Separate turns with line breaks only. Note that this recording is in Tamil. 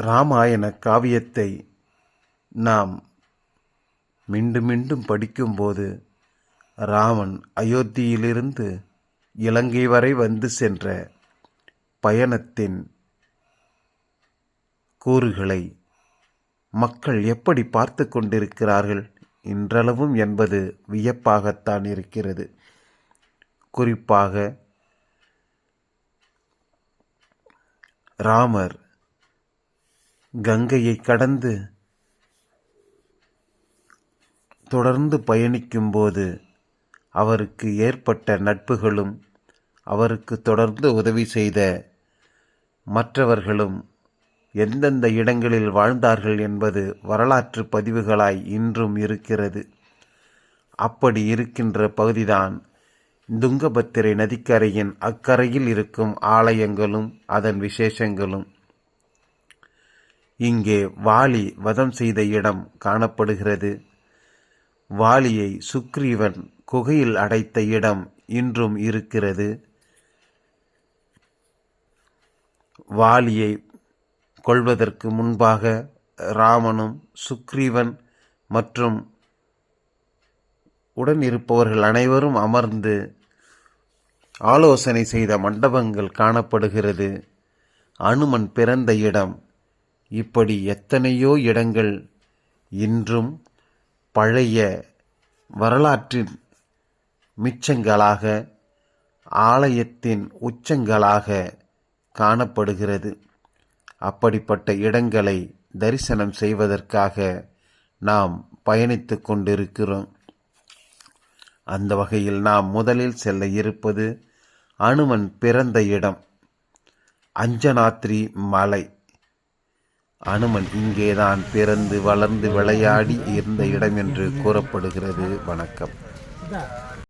ராமாயண காவியத்தை நாம் மீண்டும் மீண்டும் படிக்கும்போது ராமன் அயோத்தியிலிருந்து இலங்கை வரை வந்து சென்ற பயணத்தின் கூறுகளை மக்கள் எப்படி பார்த்து கொண்டிருக்கிறார்கள் இன்றளவும் என்பது வியப்பாகத்தான் இருக்கிறது. குறிப்பாக ராமர் கங்கையை கடந்து தொடர்ந்து பயணிக்கும்போது அவருக்கு ஏற்பட்ட நட்புகளும் அவருக்கு தொடர்ந்து உதவி செய்த மற்றவர்களும் எந்தெந்த இடங்களில் வாழ்ந்தார்கள் என்பது வரலாற்று பதிவுகளாய் இன்றும் இருக்கிறது. அப்படி இருக்கின்ற பகுதிதான் துங்கபத்திரை நதிக்கரையின் அக்கரையில் இருக்கும் ஆலயங்களும் அதன் விசேஷங்களும். இங்கே வாலி வதம் செய்த இடம் காணப்படுகிறது. வாலியை சுக்ரீவன் குகையில் அடைத்த இடம் இன்றும் இருக்கிறது. வாலியை கொள்வதற்கு முன்பாக ராமனும் சுக்ரீவன் மற்றும் உடன் இருப்பவர்கள் அனைவரும் அமர்ந்து ஆலோசனை செய்த மண்டபங்கள் காணப்படுகிறது. அனுமன் பிறந்த இடம் இப்படி எத்தனையோ இடங்கள் இன்றும் பழைய வரலாற்றின் மிச்சங்களாக ஆலயத்தின் உச்சங்களாக காணப்படுகிறது. அப்படிப்பட்ட இடங்களை தரிசனம் செய்வதற்காக நாம் பயணித்து கொண்டிருக்கிறோம். அந்த வகையில் நாம் முதலில் செல்ல இருப்பது அனுமன் பிறந்த இடம் அஞ்சனாத்ரி மலை. அனுமன் இங்கேதான் பிறந்து வளர்ந்து விளையாடி இருந்த இடம் என்று கூறப்படுகிறது. வணக்கம்.